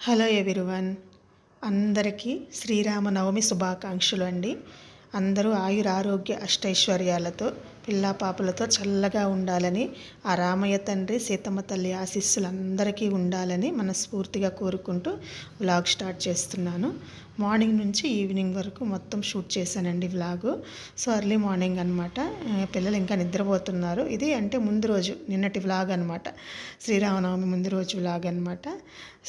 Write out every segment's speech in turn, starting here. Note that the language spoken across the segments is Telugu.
Hello everyone. అందరికీ శ్రీరామనవమి శుభాకాంక్షలు అండి. అందరూ ఆయుర ఆరోగ్య అష్టైశ్వర్యాలతో పిల్లా పాపలతో చల్లగా ఉండాలని ఆ రామయ్య తండ్రి సీతమ్మ తల్లి ఆశీస్సులు అందరికీ ఉండాలని మనస్ఫూర్తిగా కోరుకుంటూ వ్లాగ్ స్టార్ట్ చేస్తున్నాను. మార్నింగ్ నుంచి ఈవినింగ్ వరకు మొత్తం షూట్ చేశానండి వ్లాగు. సో ఎర్లీ మార్నింగ్ అనమాట పిల్లలు ఇంకా నిద్రపోతున్నారు. ఇది అంటే ముందు రోజు నిన్నటి వ్లాగ్ అనమాట శ్రీరామనవమి ముందు రోజు వ్లాగ్ అనమాట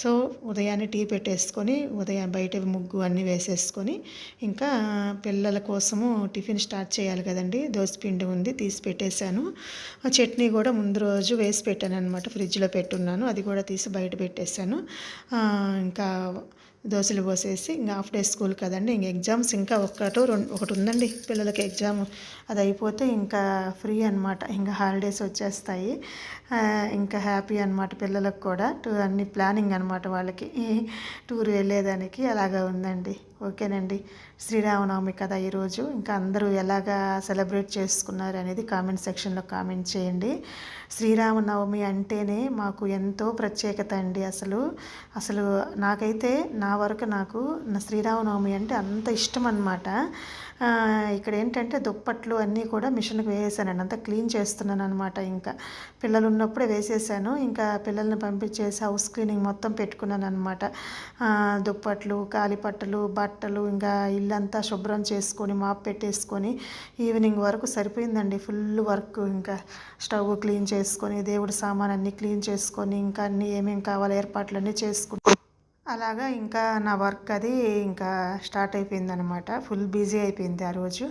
సో ఉదయాన్నే టీ పెట్టేసుకొని ఉదయం బయట ముగ్గు అన్నీ వేసేసుకొని ఇంకా పిల్లల కోసము టిఫిన్ స్టార్ట్ చేయాలి కదండి. దోసపిండి ఉంది తీసి పెట్టేశాను. చట్నీ కూడా ముందు రోజు వేసి పెట్టాను అనమాట ఫ్రిడ్జ్లో పెట్టున్నాను. అది కూడా తీసి బయట పెట్టేశాను. ఇంకా దోశలు పోసేసి ఇంకా హాఫ్ డే స్కూల్ కదండి ఇంక ఎగ్జామ్స్ ఇంకా ఒకటో రెండు ఒకటి ఉందండి పిల్లలకి ఎగ్జామ్. అది అయిపోతే ఇంకా ఫ్రీ అనమాట ఇంకా హాలిడేస్ వచ్చేస్తాయి. ఇంకా హ్యాపీ అనమాట పిల్లలకు కూడా. టూ అన్ని ప్లానింగ్ అనమాట వాళ్ళకి. టూర్ వెళ్ళేదానికి అలాగా ఉందండి. ఓకేనండి. శ్రీరామనవమి కదా ఈరోజు. ఇంకా అందరూ ఎలాగా సెలబ్రేట్ చేసుకున్నారు అనేది కామెంట్ సెక్షన్లో కామెంట్ చేయండి. శ్రీరామనవమి అంటేనే మాకు ఎంతో ప్రత్యేకత అండి అసలు. అసలు నాకైతే నా వరకు నాకు శ్రీరామనవమి అంటే అంత ఇష్టం అనమాట ఇక్కడ ఏంటంటే దుప్పట్లు అన్నీ కూడా మిషన్కి వేసేసానండి. అంతా క్లీన్ చేస్తున్నాను అనమాట ఇంకా. పిల్లలు ఉన్నప్పుడే వేసేసాను. ఇంకా పిల్లల్ని పంపించేసి హౌస్ క్లీనింగ్ మొత్తం పెట్టుకున్నాను అనమాట దుప్పట్లు కాలిపట్టలు బట్టలు ఇంకా ఇల్లంతా శుభ్రం చేసుకొని మాప్ పెట్టేసుకొని ఈవినింగ్ వరకు సరిపోయిందండి. ఫుల్ వర్క్ ఇంకా. స్టవ్ క్లీన్ చేసుకొని దేవుడి సామాన్ అన్నీ క్లీన్ చేసుకొని ఇంకా అన్నీ ఏమేమి కావాలో ఏర్పాట్లన్నీ చేసుకుని అలాగా ఇంకా నా వర్క్ అది ఇంకా స్టార్ట్ అయిపోయింది అనమాట ఫుల్ బిజీ అయిపోయింది ఆ రోజు.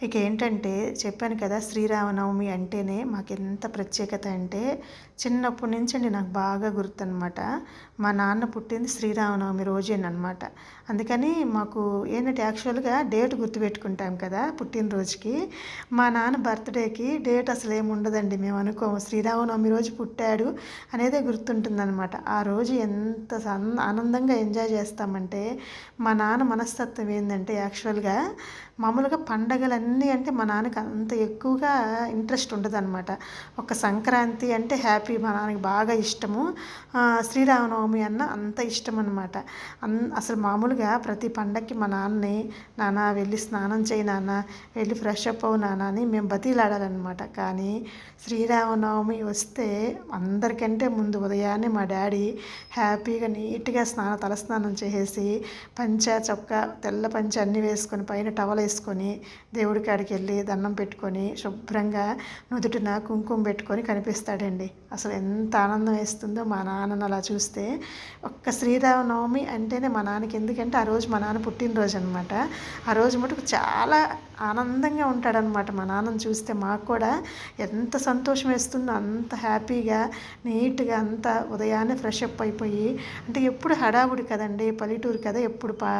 ఇక ఏంటంటే చెప్పాను కదా శ్రీరామనవమి అంటేనే మాకు ఎంత ప్రత్యేకత అంటే చిన్నప్పటి నుంచి అండి నాకు బాగా గుర్తనమాట మా నాన్న పుట్టింది శ్రీరామనవమి రోజేనమాట అందుకని మాకు ఏంటంటే యాక్చువల్గా డేట్ గుర్తుపెట్టుకుంటాం కదా పుట్టినరోజుకి. మా నాన్న బర్త్డేకి డేట్ అసలు ఏమి ఉండదండి మేము అనుకోము శ్రీరామనవమి రోజు పుట్టాడు అనేదే గుర్తుంటుందన్నమాట. ఆ రోజు ఎంత సన్- ఆనందంగా ఎంజాయ్ చేస్తామంటే మా నాన్న మనస్తత్వం ఏంటంటే యాక్చువల్గా మామూలుగా పండగలన్నీ అంటే మా నాన్నకి అంత ఎక్కువగా ఇంట్రెస్ట్ ఉండదు అనమాట ఒక సంక్రాంతి అంటే హ్యాపీ మా నాన్నకి బాగా ఇష్టము. శ్రీరామనవమి అన్న అంత ఇష్టం అనమాట అన్ అసలు మామూలుగా ప్రతి పండక్కి మా నాన్నని నాన్న వెళ్ళి స్నానం చేయి నాన్న వెళ్ళి ఫ్రెష్ అప్ అవు నాన్న అని మేము బతిలాడాలన్నమాట. కానీ శ్రీరామనవమి వస్తే అందరికంటే ముందు ఉదయాన్నే మా డాడీ హ్యాపీగా నీట్గా స్నాన తలస్నానం చేసేసి పంచ చొక్క తెల్ల పంచ అన్నీ వేసుకొని పైన టవల్ వేసుకొని దేవుడు కాడికి వెళ్ళి దండం పెట్టుకొని శుభ్రంగా నుదుటిన కుంకుమ పెట్టుకొని కనిపిస్తాడండి. అసలు ఎంత ఆనందం వేస్తుందో మా నాన్నను అలా చూస్తే. ఒక్క శ్రీరామనవమి అంటేనే మా నాన్నకి ఎందుకంటే ఆ రోజు మా నాన్న పుట్టినరోజు అనమాట ఆ రోజు మటుకు చాలా ఆనందంగా ఉంటాడనమాట మా నాన్నని చూస్తే. మాకు కూడా ఎంత సంతోషం వేస్తుందో అంత హ్యాపీగా నీట్గా అంత ఉదయాన్నే ఫ్రెష్ అప్ అయిపోయి అంటే ఎప్పుడు హడావుడి కదండి పల్లెటూరు కదా ఎప్పుడు పా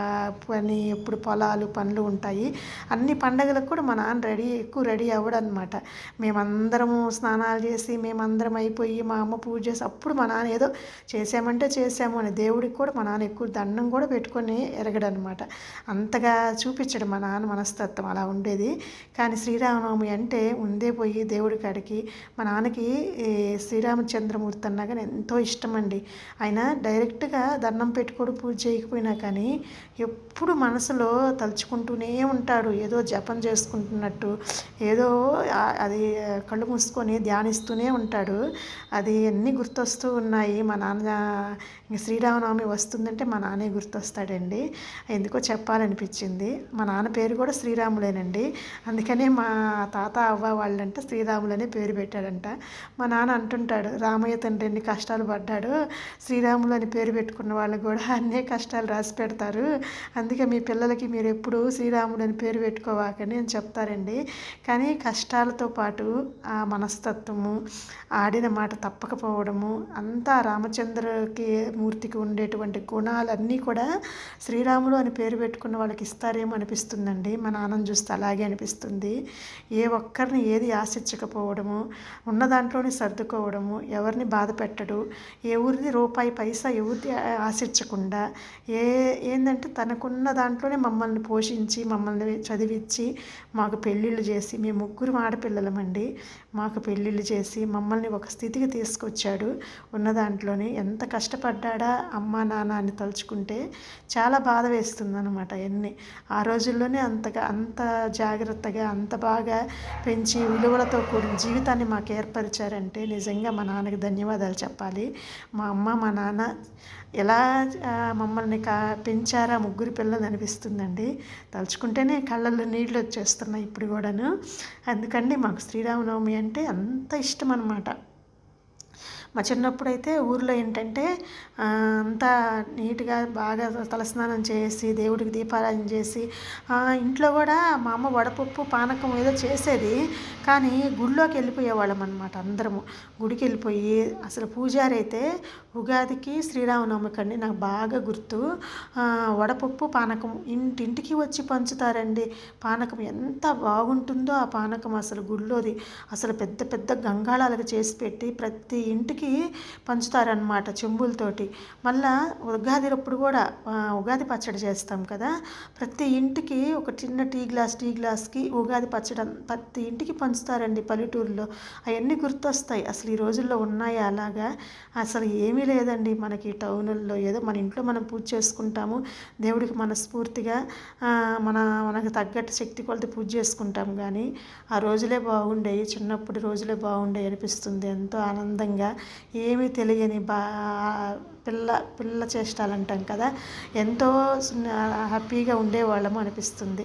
పని ఎప్పుడు పొలాలు పనులు ఉంటాయి. అన్ని పండగలకు కూడా మా నాన్న రెడీ ఎక్కువ రెడీ అవ్వడనమాట మేమందరము స్నానాలు చేసి మేమందరం అయిపోయి మా అమ్మ పూజ చేసి అప్పుడు మా నాన్న ఏదో చేసామంటే చేసాము అని దేవుడికి కూడా మా నాన్న ఎక్కువ దండం కూడా పెట్టుకొని ఎరగడనమాట. అంతగా చూపించడు మా నాన్న మనస్తత్వం అలా ఉండేది. కానీ శ్రీరామనవమి అంటే ముందే పోయి దేవుడి కాడికి మా నాన్నకి శ్రీరామచంద్రమూర్తి అన్నా కానీ ఎంతో ఇష్టం అండి ఆయన డైరెక్ట్గా దండం పెట్టుకోడు పూజ చేయకపోయినా కానీ ఎప్పుడు మనసులో తలుచుకుంటూనే ఉంటాడు. ఏదో జపం చేసుకుంటున్నట్టు ఏదో అది కళ్ళు మూసుకొని ధ్యానిస్తూనే ఉంటాడు. అది అన్నీ గుర్తొస్తూ ఉన్నాయి. మా నాన్న శ్రీరామనవమి వస్తుందంటే మా నాన్నే గుర్తొస్తాడండి. ఎందుకో చెప్పాలనిపించింది. మా నాన్న పేరు కూడా శ్రీరాములేనండి. అందుకనే మా తాత అవ్వ వాళ్ళంటే శ్రీరాములనే పేరు పెట్టాడంట. మా నాన్న అంటుంటాడు రామయ్య తండ్రి ఎన్ని కష్టాలు పడ్డాడు. శ్రీరాములు అని పేరు పెట్టుకున్న వాళ్ళు కూడా అన్నే కష్టాలు రాసి పెడతారు. అందుకే మీ పిల్లలకి మీరు ఎప్పుడు శ్రీరాముడు అని పేరు పెట్టుకోవాకని అని చెప్తారండి. కానీ కష్టాలతో పాటు ఆ మనస్తత్వము ఆడిన మాట తప్పకపోవడము అంతా రామచంద్రకి మూర్తికి ఉండేటువంటి గుణాలన్నీ కూడా శ్రీరాములు అని పేరు పెట్టుకున్న వాళ్ళకి ఇస్తారేమో అనిపిస్తుందండి. మా నాన్నని చూస్తే అలాగే అనిపిస్తుంది. ఏ ఒక్కరిని ఏది ఆశించకపోవడము ఉన్న దాంట్లోనే సర్దుకోవడము ఎవరిని బాధ పెట్టడు. ఎవరిది రూపాయి పైసా ఎవరిది ఆశించకుండా ఏ ఏంటంటే తనకున్న దాంట్లోనే మమ్మల్ని పోషించి మమ్మల్ని చదివించి మాకు పెళ్ళిళ్ళు చేసి మేము ముగ్గురు ఆడపిల్లలమండి. మాకు పెళ్ళిళ్ళు చేసి మమ్మల్ని ఒక స్థితి స్థితికి తీసుకొచ్చాడు ఉన్న దాంట్లోనే. ఎంత కష్టపడ్డా అమ్మ నాన్న అని తలుచుకుంటే చాలా బాధ వేస్తుందన్నమాట ఎన్ని. ఆ రోజుల్లోనే అంతగా అంత జాగ్రత్తగా అంత బాగా పెంచి విలువలతో కూడిన జీవితాన్ని మాకు ఏర్పరిచారంటే నిజంగా మా నాన్నకి ధన్యవాదాలు చెప్పాలి. మా అమ్మ మా నాన్న ఎలా మమ్మల్ని కా పెంచారా ముగ్గురు పిల్లలు అనిపిస్తుందండి. తలుచుకుంటేనే కళ్ళల్లో నీళ్ళు వచ్చేస్తున్నాయి ఇప్పుడు కూడాను. అందుకండి మాకు శ్రీరామనవమి అంటే అంత ఇష్టం అనమాట మా చిన్నప్పుడు అయితే ఊర్లో ఏంటంటే అంతా నీట్గా బాగా తలస్నానం చేసి దేవుడికి దీపారాధన చేసి ఇంట్లో కూడా మా అమ్మ వడపప్పు పానకం ఏదో చేసేది. కానీ గుడిలోకి వెళ్ళిపోయేవాళ్ళం అనమాట అందరము. గుడికి వెళ్ళిపోయి అసలు పూజారి అయితే ఉగాదికి శ్రీరామనవమికి అండి నాకు బాగా గుర్తు. వడపప్పు పానకం ఇంటింటికి వచ్చి పంచుతారండి. పానకం ఎంత బాగుంటుందో ఆ పానకం అసలు గుళ్ళోది. అసలు పెద్ద పెద్ద గంగాళాలకు చేసి పెట్టి ప్రతి ఇంటికి పంచుతారనమాట చెంబులతోటి. మళ్ళా ఉగాది అప్పుడు కూడా ఉగాది పచ్చడి చేస్తాం కదా. ప్రతి ఇంటికి ఒక చిన్న టీ గ్లాస్ టీ గ్లాస్కి ఉగాది పచ్చడి ప్రతి ఇంటికి పంచుతారండి పల్లెటూరులో. అవన్నీ గుర్తొస్తాయి. అసలు ఈ రోజుల్లో ఉన్నాయా అలాగా? అసలు ఏమీ లేదండి మనకి టౌనుల్లో. ఏదో మన ఇంట్లో మనం పూజ చేసుకుంటాము దేవుడికి మనస్ఫూర్తిగా మన మనకు తగ్గట్టు శక్తి కొలత పూజ చేసుకుంటాం కానీ ఆ రోజులే బాగుండేవి చిన్నప్పుడు రోజులే బాగుండేవి అనిపిస్తుంది. ఎంతో ఆనందంగా ఏమీ తెలియని బా పిల్ల పిల్ల చేష్టాలంటాం కదా. ఎంతో హ్యాపీగా ఉండేవాళ్ళము అనిపిస్తుంది.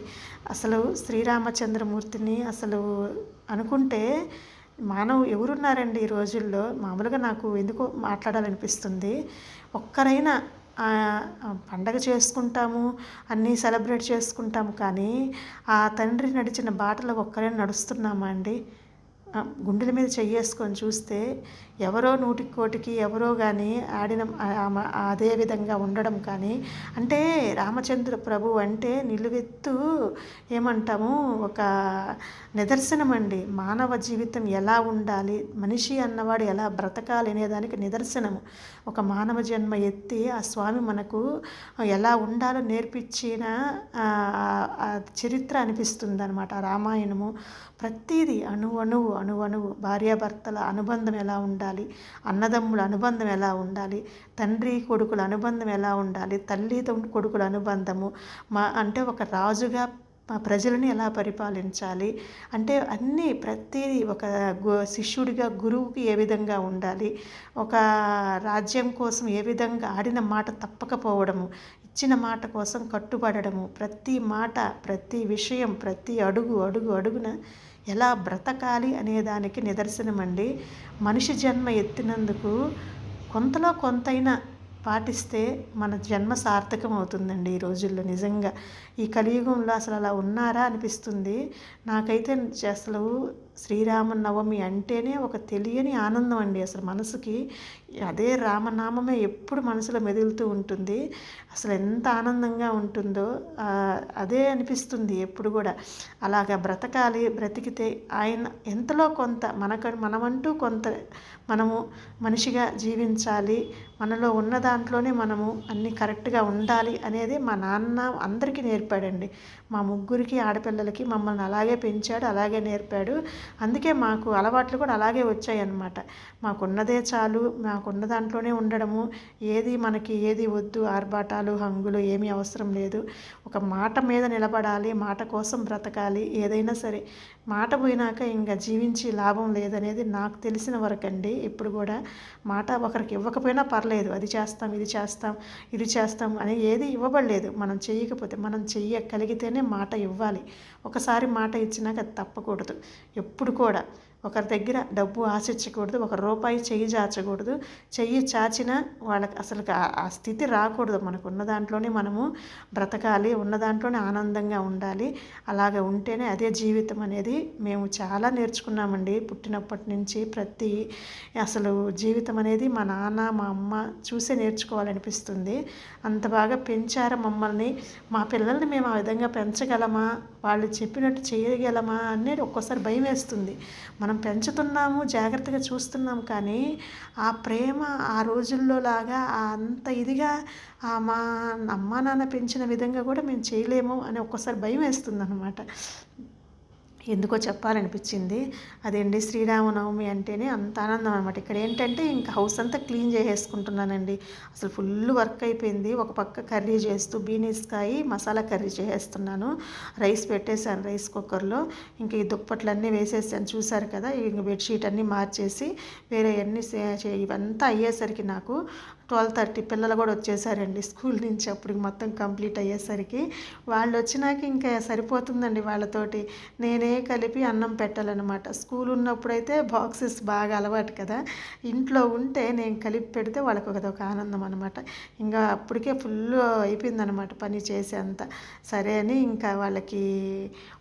అసలు శ్రీరామచంద్రమూర్తిని అసలు అనుకుంటే మానవు ఎవరున్నారండి ఈ రోజుల్లో? మామూలుగా నాకు ఎందుకో మాట్లాడాలనిపిస్తుంది. ఒక్కరైనా పండగ చేసుకుంటాము అన్నీ సెలబ్రేట్ చేసుకుంటాము కానీ ఆ తండ్రి నడిచిన బాటలో ఒక్కరైనా నడుస్తున్నామా అండి? గుండెల మీద చెయ్యేసుకొని చూస్తే ఎవరో నూటికి కోటికి ఎవరో కానీ ఆడిన అదే విధంగా ఉండడం కానీ అంటే రామచంద్ర ప్రభు అంటే నిలువెత్తు ఏమంటాము ఒక నిదర్శనం అండి మానవ జీవితం ఎలా ఉండాలి మనిషి అన్నవాడు ఎలా బ్రతకాలి అనేదానికి నిదర్శనము. ఒక మానవ జన్మ ఎత్తి ఆ స్వామి మనకు ఎలా ఉండాలో నేర్పించిన చరిత్ర అనిపిస్తుంది అనమాట రామాయణము ప్రతీది అణు అణువు అణు అణువు భార్యాభర్తల అనుబంధం ఎలా ఉండాలి? అన్నదమ్ముల అనుబంధం ఎలా ఉండాలి? తండ్రి కొడుకుల అనుబంధం ఎలా ఉండాలి? తల్లి కొడుకుల అనుబంధము మా అంటే ఒక రాజుగా ప్రజలని ఎలా పరిపాలించాలి? అంటే అన్నీ ప్రతిదీ ఒక శిష్యుడిగా గురువుకి ఏ విధంగా ఉండాలి? ఒక రాజ్యం కోసం ఏ విధంగా ఆడిన మాట తప్పకపోవడము ఇచ్చిన మాట కోసం కట్టుబడము ప్రతి మాట ప్రతి విషయం ప్రతి అడుగు అడుగు అడుగున ఎలా బ్రతకాలి అనేదానికి నిదర్శనమండి మనిషి జన్మ ఎత్తినందుకు కొంతలో కొంతైనా పాటిస్తే మన జన్మ సార్థకం అవుతుందండి ఈ రోజుల్లో నిజంగా. ఈ కలియుగంలో అసలు అలా ఉన్నారా అనిపిస్తుంది. నాకైతే అసలు శ్రీరామనవమి అంటేనే ఒక తెలియని ఆనందం అండి. అసలు మనసుకి అదే రామనామమే ఎప్పుడు మనసులో మెదులుతూ ఉంటుంది. అసలు ఎంత ఆనందంగా ఉంటుందో అదే అనిపిస్తుంది ఎప్పుడు కూడా. అలాగా బ్రతకాలి బ్రతికితే ఆయన ఎంతలో కొంత మనక మనమంటూ కొంత మనము మనిషిగా జీవించాలి మనలో ఉన్న దాంట్లోనే మనము అన్నీ కరెక్ట్గా ఉండాలి అనేది మా నాన్న అందరికీ నేర్పాడండి. మా ముగ్గురికి ఆడపిల్లలకి మమ్మల్ని అలాగే పెంచాడు అలాగే నేర్పాడు. అందుకే మాకు అలవాట్లు కూడా అలాగే వచ్చాయి అన్నమాట మాకున్నదే చాలు మాకున్న దాంట్లోనే ఉండడము. ఏది మనకి ఏది వద్దు ఆర్భాటాలు హంగులు ఏమీ అవసరం లేదు. ఒక మాట మీద నిలబడాలి మాట కోసం బ్రతకాలి ఏదైనా సరే. మాట పోయినాక ఇంకా జీవించి లాభం లేదనేది నాకు తెలిసిన వరకండి. ఇప్పుడు కూడా మాట ఒకరికి ఇవ్వకపోయినా పర్లేదు. అది చేస్తాం ఇది చేస్తాం ఇది చేస్తాం అని ఏది ఇవ్వబడలేదు. మనం చేయకపోతే మనం చెయ్యగలిగితేనే మాట ఇవ్వాలి. ఒకసారి మాట ఇచ్చినాక తప్పకూడదు. ఎప్పుడు కూడా ఒకరి దగ్గర డబ్బు ఆశించకూడదు ఒక రూపాయి చెయ్యి చాచకూడదు. చెయ్యి చాచినా వాళ్ళకి అసలు ఆ స్థితి రాకూడదు. మనకు ఉన్న దాంట్లోనే మనము బ్రతకాలి ఉన్న దాంట్లోనే ఆనందంగా ఉండాలి. అలాగ ఉంటేనే అదే జీవితం అనేది మేము చాలా నేర్చుకున్నామండి. పుట్టినప్పటి నుంచి ప్రతి అసలు జీవితం అనేది మా నాన్న మా అమ్మ చూసే నేర్చుకోవాలనిపిస్తుంది. అంత బాగా పెంచారు మమ్మల్ని. మా పిల్లల్ని మేము ఆ విధంగా పెంచగలమా? వాళ్ళు చెప్పినట్టు చేయగలమా అనేది ఒక్కోసారి భయం వేస్తుంది. మనం పెంచుతున్నాము జాగ్రత్తగా చూస్తున్నాం కానీ ఆ ప్రేమ ఆ రోజుల్లో లాగా అంత ఇదిగా మా అమ్మా నాన్న పెంచిన విధంగా కూడా మేము చేయలేము అని ఒక్కోసారి భయం వేస్తుంది అనమాట ఎందుకో చెప్పాలనిపించింది. అదేంటి శ్రీరామనవమి అంటేనే అంత ఆనందం అనమాట ఇక్కడ ఏంటంటే ఇంకా హౌస్ అంతా క్లీన్ చేసేసుకుంటున్నానండి. అసలు ఫుల్ వర్క్ అయిపోయింది. ఒక పక్క కర్రీ చేస్తూ బీనీస్ కాయి మసాలా కర్రీ చేసేస్తున్నాను. రైస్ పెట్టేశాను రైస్ కుక్కర్లో. ఇంక ఈ దుప్పట్లన్నీ వేసేసాను. చూసారు కదా ఇంక బెడ్షీట్ అన్నీ మార్చేసి వేరే అన్నీ ఇవంతా అయ్యేసరికి నాకు ట్వెల్వ్ థర్టీ పిల్లలు కూడా వచ్చేసారండి స్కూల్ నుంచి అప్పుడు మొత్తం కంప్లీట్ అయ్యేసరికి. వాళ్ళు వచ్చినాక ఇంకా సరిపోతుందండి వాళ్ళతోటి. నేనే కలిపి అన్నం పెట్టాలన్నమాట. స్కూల్ ఉన్నప్పుడైతే బాక్సెస్ బాగా అలవాటు కదా. ఇంట్లో ఉంటే నేను కలిపి పెడితే వాళ్ళకి ఒకదొక ఆనందం అనమాట ఇంకా అప్పటికే ఫుల్ అయిపోయిందనమాట పని చేసేంత. సరే అని ఇంకా వాళ్ళకి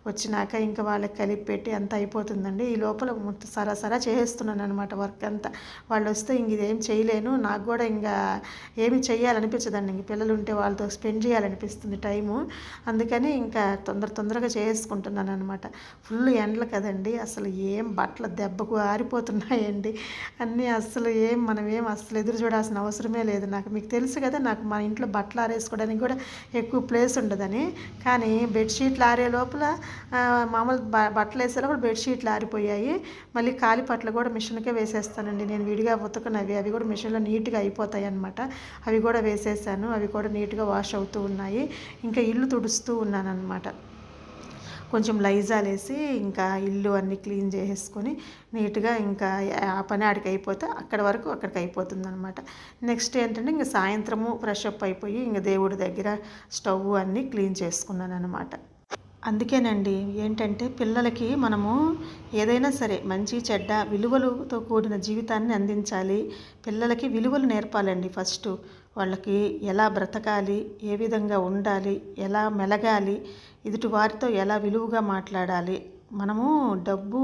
వచ్చినాక ఇంకా వాళ్ళకి కలిపి పెట్టి అంత అయిపోతుందండి. ఈ లోపల సరా సరా చేస్తున్నాను అనమాట వర్క్ అంతా. వాళ్ళు వస్తే ఇంక ఇదేం చేయలేను. నాకు కూడా ఇంకా ఏమి చేయాలనిపించదండి ఇంక పిల్లలు ఉంటే వాళ్ళతో స్పెండ్ చేయాలనిపిస్తుంది టైము. అందుకని ఇంకా తొందర తొందరగా చేసుకుంటున్నాను అనమాట ఫుల్ ఎండలు కదండి. అసలు ఏం బట్టలు దెబ్బకు ఆరిపోతున్నాయండి. అన్నీ అస్సలు ఏం మనం ఏం అస్సలు ఎదురు చూడాల్సిన అవసరమే లేదు నాకు. మీకు తెలుసు కదా నాకు మా ఇంట్లో బట్టలు ఆరేసుకోవడానికి కూడా ఎక్కువ ప్లేస్ ఉండదని. కానీ బెడ్షీట్లు ఆరే లోపల మామూలు బట్టలు వేసే లోపల బెడ్షీట్లు ఆరిపోయాయి. మళ్ళీ కాలి పట్లు కూడా మిషన్కే వేసేస్తానండి. నేను విడిగా ఉతకనవి. అవి కూడా మిషన్లో నీట్గా అయిపోతాయి అనమాట అవి కూడా వేసేసాను. అవి కూడా నీట్గా వాష్ అవుతూ ఉన్నాయి. ఇంకా ఇల్లు తుడుస్తూ ఉన్నాను అనమాట కొంచెం లైజాల్ వేసి ఇంకా ఇల్లు అన్నీ క్లీన్ చేసేసుకొని నీట్గా ఇంకా ఆ పని ఆడికి అయిపోతే అక్కడ వరకు అక్కడికి అయిపోతుంది అనమాట నెక్స్ట్ ఏంటంటే ఇంకా సాయంత్రము ఫ్రెష్ అప్ అయిపోయి ఇంకా దేవుడి దగ్గర స్టవ్ అన్నీ క్లీన్ చేసుకున్నాను అనమాట అందుకేనండి ఏంటంటే పిల్లలకి మనము ఏదైనా సరే మంచి చెడ్డ విలువలతో కూడిన జీవితాన్ని అందించాలి. పిల్లలకి విలువలు నేర్పాలండి ఫస్ట్. వాళ్ళకి ఎలా బ్రతకాలి ఏ విధంగా ఉండాలి ఎలా మెలగాలి ఎదుటి వారితో ఎలా విలువగా మాట్లాడాలి మనము డబ్బు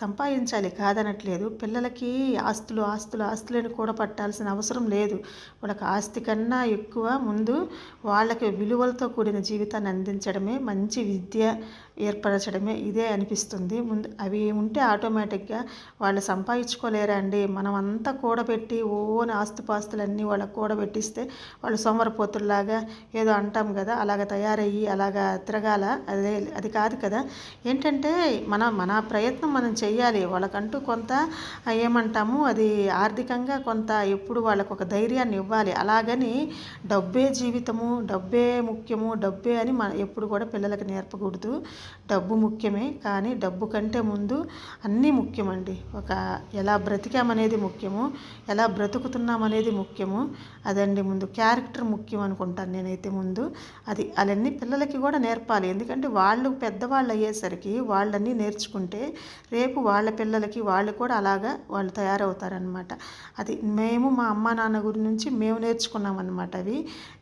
సంపాదించాలి కాదనట్లేదు. పిల్లలకి ఆస్తులు ఆస్తులు ఆస్తులను కూడా పట్టాల్సిన అవసరం లేదు. వాళ్ళకి ఆస్తి కన్నా ఎక్కువ ముందు వాళ్ళకి విలువలతో కూడిన జీవితాన్ని అందించడమే మంచి విద్య ఏర్పరచడమే ఇదే అనిపిస్తుంది. ముందు అవి ఉంటే ఆటోమేటిక్గా వాళ్ళు సంపాదించుకోలేరా అండి మనం అంతా కూడబెట్టి ఓన్ ఆస్తుపాస్తులన్నీ వాళ్ళకి కూడబెట్టిస్తే వాళ్ళు సోమరపోతుల్లాగా ఏదో అంటాం కదా అలాగ తయారయ్యి అలాగా తిరగాల. అదే అది కాదు కదా. ఏంటంటే మన మన ప్రయత్నం మనం చేయాలి వాళ్ళకంటూ కొంత ఏమంటాము అది ఆర్థికంగా కొంత ఎప్పుడు వాళ్ళకు ఒక ధైర్యాన్ని ఇవ్వాలి. అలాగని డబ్బే జీవితము డబ్బే ముఖ్యము డబ్బే అని మన ఎప్పుడు కూడా పిల్లలకు నేర్పకూడదు. డబ్బు ముఖ్యమే కానీ డబ్బు కంటే ముందు అన్నీ ముఖ్యమండి. ఒక ఎలా బ్రతికామనేది ముఖ్యము ఎలా బ్రతుకుతున్నామనేది ముఖ్యము. అదండి ముందు క్యారెక్టర్ ముఖ్యం అనుకుంటాను నేనైతే ముందు. అది అవన్నీ పిల్లలకి కూడా నేర్పాలి. ఎందుకంటే వాళ్ళు పెద్దవాళ్ళు అయ్యేసరికి వాళ్ళన్నీ నేర్చుకుంటే రేపు వాళ్ళ పిల్లలకి వాళ్ళు కూడా అలాగా వాళ్ళు తయారవుతారనమాట అది మేము మా అమ్మ నాన్న గురి నుంచి మేము నేర్చుకున్నాం అనమాట అవి.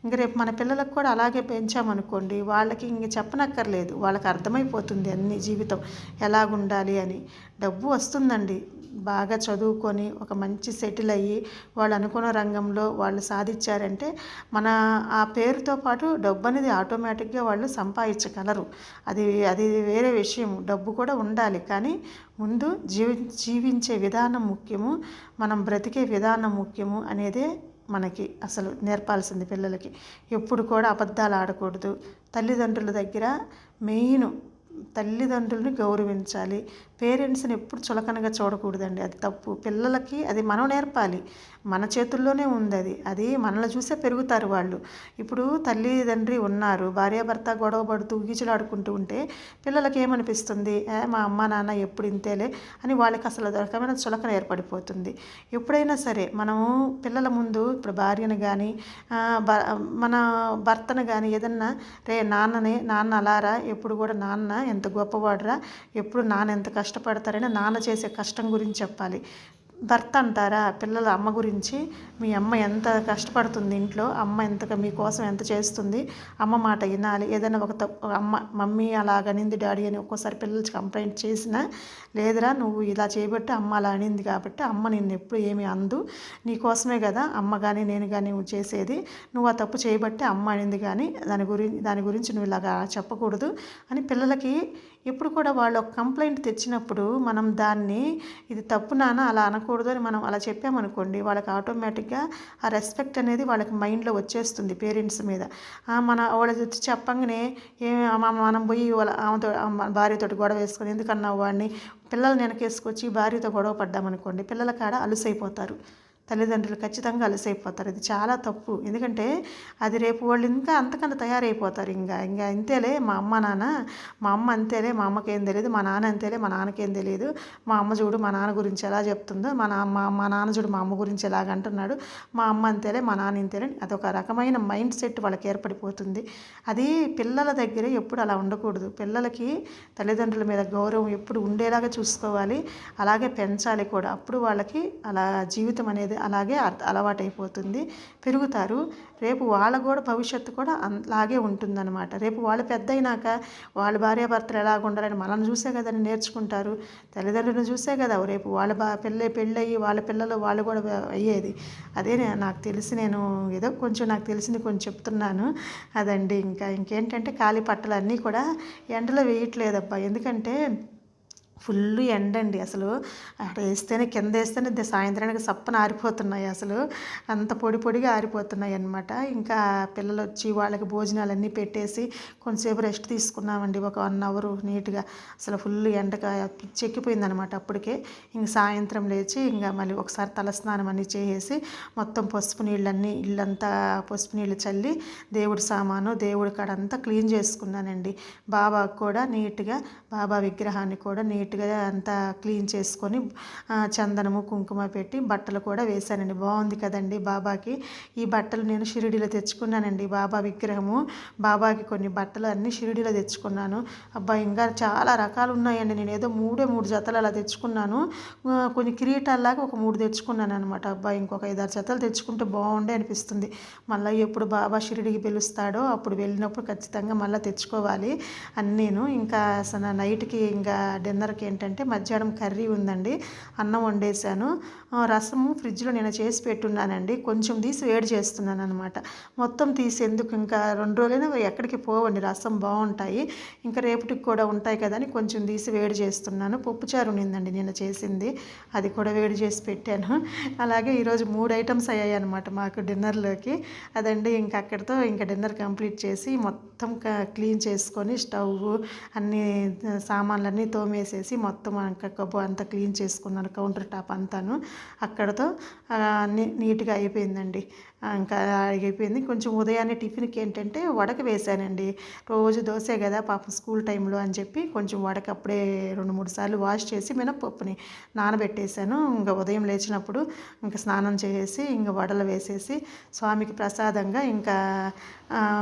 ఇంక రేపు మన పిల్లలకు కూడా అలాగే పెంచామనుకోండి వాళ్ళకి ఇంక చెప్పనక్కర్లేదు. వాళ్ళకి అర్థం అర్థమైపోతుంది అన్ని జీవితం. ఎలాగుండాలి అని. డబ్బు వస్తుందండి. బాగా చదువుకొని ఒక మంచి సెటిల్ అయ్యి వాళ్ళు అనుకున్న రంగంలో వాళ్ళు సాధించారంటే మన ఆ పేరుతో పాటు డబ్బు అనేది ఆటోమేటిక్గా వాళ్ళు సంపాదించగలరు. అది అది వేరే విషయం. డబ్బు కూడా ఉండాలి. కానీ ముందు జీవి జీవించే విధానం ముఖ్యము. మనం బ్రతికే విధానం ముఖ్యము అనేదే మనకి అసలు నేర్పాల్సింది పిల్లలకి. ఎప్పుడు కూడా అబద్ధాలు ఆడకూడదు. తల్లిదండ్రుల దగ్గర మెయిన్ తల్లిదండ్రులను గౌరవించాలి. పేరెంట్స్ని ఎప్పుడు చులకనగా చూడకూడదండి. అది తప్పు. పిల్లలకి అది మనం నేర్పాలి. మన చేతుల్లోనే ఉంది అది. అది మనల్ని చూసే పెరుగుతారు వాళ్ళు. ఇప్పుడు తల్లి తండ్రి ఉన్నారు. భార్యాభర్త గొడవ పడుతూ గీచులాడుకుంటూ ఉంటే పిల్లలకి ఏమనిపిస్తుంది? మా అమ్మ నాన్న ఎప్పుడు ఇంతేలే అని వాళ్ళకి అసలు రకమైన చులకన ఏర్పడిపోతుంది. ఎప్పుడైనా సరే మనము పిల్లల ముందు ఇప్పుడు భార్యను కానీ మన భర్తను కానీ ఏదన్నా రే నాన్నని నాన్న అలారా ఎప్పుడు కూడా నాన్న ఎంత గొప్పవాడురా. ఎప్పుడు నాన్న ఎంత కష్టపడతారని నాన్న చేసే కష్టం గురించి చెప్పాలి. భర్త అంటారా పిల్లల అమ్మ గురించి మీ అమ్మ ఎంత కష్టపడుతుంది ఇంట్లో అమ్మ ఎంతగా మీకోసం ఎంత చేస్తుంది అమ్మ మాట వినాలి. ఏదైనా ఒక తప్పు అమ్మ మమ్మీ అలాగనింది డాడీ అని ఒక్కోసారి పిల్లలకి కంప్లైంట్ చేసినా లేదురా నువ్వు ఇలా చేయబట్టి అమ్మ అలా అనింది కాబట్టి అమ్మ నిన్ను ఎప్పుడు ఏమి అందు. నీకోసమే కదా అమ్మ కానీ నేను కానీ నువ్వు చేసేది. నువ్వు ఆ తప్పు చేయబట్టి అమ్మ అనింది కానీ దాని గురించి దాని గురించి నువ్వు ఇలాగా చెప్పకూడదు అని పిల్లలకి ఇప్పుడు కూడా వాళ్ళు ఒక కంప్లైంట్ తెచ్చినప్పుడు మనం దాన్ని ఇది తప్పు నాన్న అలా అనకూడదు అని మనం అలా చెప్పామనుకోండి వాళ్ళకి ఆటోమేటిక్గా ఆ రెస్పెక్ట్ అనేది వాళ్ళకి మైండ్లో వచ్చేస్తుంది పేరెంట్స్ మీద. మన వాళ్ళ వచ్చి చెప్పంగానే ఏమి మనం పోయి వాళ్ళ ఆమెతో భార్యతో గొడవ వేసుకొని ఎందుకన్నావు వాడిని? పిల్లల్ని వెనకేసుకొచ్చి భార్యతో గొడవ పడ్డామనుకోండి పిల్లల కాడ అలుసైపోతారు. తల్లిదండ్రులు ఖచ్చితంగా అలసైపోతారు. ఇది చాలా తప్పు. ఎందుకంటే అది రేపు వాళ్ళు ఇంకా అంతకన్నా తయారైపోతారు ఇంకా. ఇంకా అంతేలే మా అమ్మ నాన్న. మా అమ్మ అంతేలే మా అమ్మకేం తెలియదు మా నాన్న అంతేలే మా నాన్నకేం తెలియదు మా అమ్మ చూడు మా నాన్న గురించి ఎలా చెప్తుందో మా నా మా నాన్న చూడు మా అమ్మ గురించి ఎలాగ అంటున్నాడు. మా అమ్మ అంతేలే మా నాన్న ఇంతేలే అదొక రకమైన మైండ్ సెట్ వాళ్ళకి ఏర్పడిపోతుంది. అది పిల్లల దగ్గర ఎప్పుడు అలా ఉండకూడదు. పిల్లలకి తల్లిదండ్రుల మీద గౌరవం ఎప్పుడు ఉండేలాగా చూసుకోవాలి. అలాగే పెంచాలి కూడా. అప్పుడు వాళ్ళకి అలా జీవితం అనేది అలాగే అలవాటైపోతుంది. పెరుగుతారు. రేపు వాళ్ళ కూడా భవిష్యత్తు కూడా అలాగే ఉంటుందన్నమాట. రేపు వాళ్ళు పెద్ద అయినాక వాళ్ళ భార్యాభర్తలు ఎలాగ ఉండాలని మనల్ని చూసే కదని నేర్చుకుంటారు. తల్లిదండ్రులను చూసే కదా రేపు వాళ్ళ బా పెళ్ళి పెళ్ళయి వాళ్ళ పిల్లలు వాళ్ళు కూడా అయ్యేది. అదే నాకు తెలిసి నేను ఏదో కొంచెం నాకు తెలిసింది కొంచెం చెప్తున్నాను. అదండి. ఇంకా ఇంకేంటంటే కాలి పట్టలు అన్నీ కూడా ఎండలో వేయట్లేదబ్బా. ఎందుకంటే ఫుల్ ఎండ అండి అసలు. అక్కడ వేస్తేనే కింద వేస్తేనే సాయంత్రానికి సప్పన ఆరిపోతున్నాయి అసలు. అంత పొడి పొడిగా ఆరిపోతున్నాయి అన్నమాట. ఇంకా పిల్లలు వచ్చి వాళ్ళకి భోజనాలన్నీ పెట్టేసి కొంతసేపు రెస్ట్ తీసుకున్నామండి. ఒక వన్ అవర్ నీట్గా. అసలు ఫుల్ ఎండగా చెక్కిపోయింది అనమాట అప్పటికే. ఇంక సాయంత్రం లేచి ఇంకా మళ్ళీ ఒకసారి తలస్నానం అన్నీ చేసేసి మొత్తం పసుపు నీళ్ళన్నీ ఇల్లంతా పసుపు నీళ్ళు చల్లి దేవుడి సామాను దేవుడి కాడంతా క్లీన్ చేసుకున్నానండి. బాబాకు కూడా నీట్గా బాబా విగ్రహాన్ని కూడా నీట్గా అంతా క్లీన్ చేసుకొని చందనము కుంకుమ పెట్టి బట్టలు కూడా వేశానండి. బాగుంది కదండి బాబాకి. ఈ బట్టలు నేను షిరిడీలో తెచ్చుకున్నానండి బాబా విగ్రహము. బాబాకి కొన్ని బట్టలు అన్నీ షిరిడిలో తెచ్చుకున్నాను. అబ్బా ఇంకా చాలా రకాలు ఉన్నాయండి. నేను ఏదో మూడే మూడు జతలు అలా తెచ్చుకున్నాను. కొన్ని కిరీటాల్లాగా ఒక మూడు తెచ్చుకున్నాను అనమాట అబ్బా ఇంకొక ఐదారు జతలు తెచ్చుకుంటే బాగుండే అనిపిస్తుంది. మళ్ళీ ఎప్పుడు బాబా షిరిడికి పిలుస్తాడో అప్పుడు వెళ్ళినప్పుడు ఖచ్చితంగా మళ్ళీ తెచ్చుకోవాలి. అన్నీను ఇంకా అసలు నైట్కి ఇంకా డిన్నర్కి ఏంటంటే మధ్యాహ్నం కర్రీ ఉందండి. అన్నం వండేసాను రసము ఫ్రిడ్జ్లో నేను చేసి పెట్టున్నానండి. కొంచెం తీసి వేడి చేస్తున్నాను అనమాట మొత్తం తీసి ఎందుకు ఇంకా రెండు రోజులైనా ఎక్కడికి పోవండి రసం బాగుంటాయి. ఇంకా రేపటికి కూడా ఉంటాయి కదా అని కొంచెం తీసి వేడి చేస్తున్నాను. పప్పుచారు ఉన్నిందండి నేను చేసింది. అది కూడా వేడి చేసి పెట్టాను. అలాగే ఈరోజు మూడు ఐటమ్స్ అయ్యాయి అనమాట మాకు డిన్నర్లోకి. అదండి ఇంకా అక్కడితో ఇంకా డిన్నర్ కంప్లీట్ చేసి మొత్తం క- క్లీన్ చేసుకొని స్టవ్ అన్ని సామాన్లన్నీ తోమేసేసి మొత్తం ఇంకా కబ్బు అంతా క్లీన్ చేసుకున్నాను కౌంటర్ టాప్ అంతాను. అక్కడతో ఆ, నీ- నీట్గా అయిపోయిందండి. ఇంకా అయిపోయింది కొంచెం ఉదయాన్నే టిఫిన్కి ఏంటంటే వడక వేశానండి రోజు దోశే కదా పాపం స్కూల్ టైంలో అని చెప్పి కొంచెం వడక అప్పుడే రెండు మూడు సార్లు వాష్ చేసి మినపప్పుని నానబెట్టేశాను. ఇంకా ఉదయం లేచినప్పుడు ఇంకా స్నానం చేసేసి ఇంకా వడలు వేసేసి స్వామికి ప్రసాదంగా ఇంకా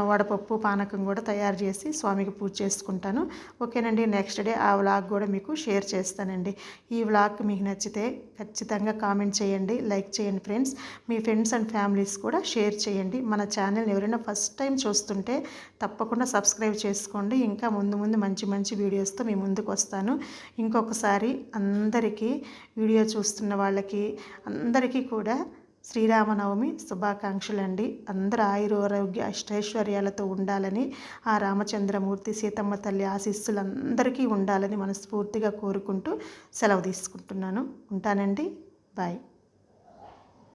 వడపప్పు పానకం కూడా తయారు చేసి స్వామికి పూజ చేసుకుంటాను. ఓకేనండి నెక్స్ట్ డే ఆ వ్లాగ్ కూడా మీకు షేర్ చేస్తానండి. ఈ వ్లాగ్ మీకు నచ్చితే ఖచ్చితంగా కామెంట్ చేయండి లైక్ చేయండి ఫ్రెండ్స్. మీ ఫ్రెండ్స్ అండ్ ఫ్యామిలీస్ కూడా కూడా షేర్ చేయండి. మన ఛానల్ ఎవరైనా ఫస్ట్ టైం చూస్తుంటే తప్పకుండా సబ్స్క్రైబ్ చేసుకోండి. ఇంకా ముందు ముందు మంచి మంచి వీడియోస్తో మీ ముందుకు వస్తాను. ఇంకొకసారి అందరికీ వీడియో చూస్తున్న వాళ్ళకి అందరికీ కూడా శ్రీరామనవమి శుభాకాంక్షలు అండి అందరూ ఆయురారోగ్య అష్టైశ్వర్యాలతో ఉండాలని ఆ రామచంద్రమూర్తి సీతమ్మ తల్లి ఆశీస్సులు అందరికీ ఉండాలని మనస్ఫూర్తిగా కోరుకుంటూ సెలవు తీసుకుంటున్నాను. ఉంటానండి. బాయ్.